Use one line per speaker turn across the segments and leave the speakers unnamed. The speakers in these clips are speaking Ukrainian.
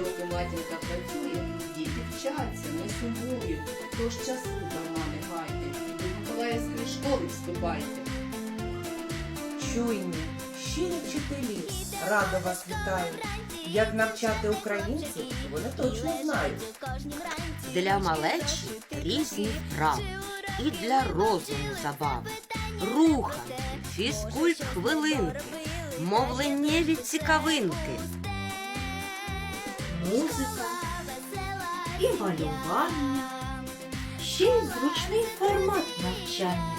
Поки матінка працює, діти вчаться, не сумують, тож часу дарма не гайте. До Миколаївської школи вступайте.
Чуйні, щирі вчителі, радо вас вітаю. Як навчати українців, вони точно знають.
Для малечі різні вправи і для розуму забави. Руханки, фізкульт хвилинки, мовленнєві цікавинки.
Музика і малювання, ще й зручний формат навчання.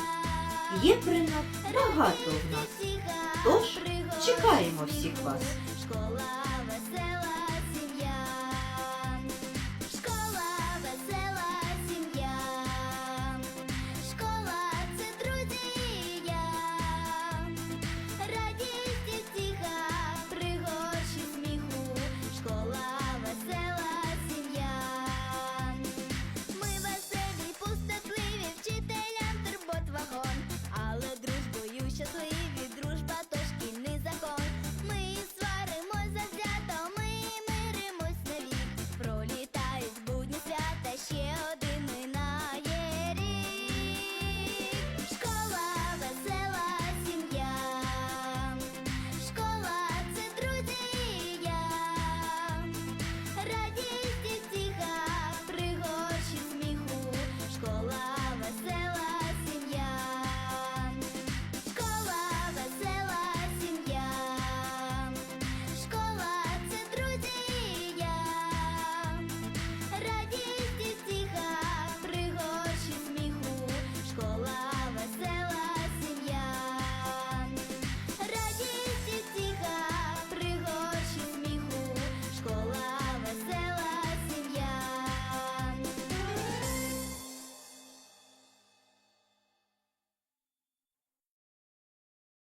Є принад багато в нас. Тож чекаємо всіх вас.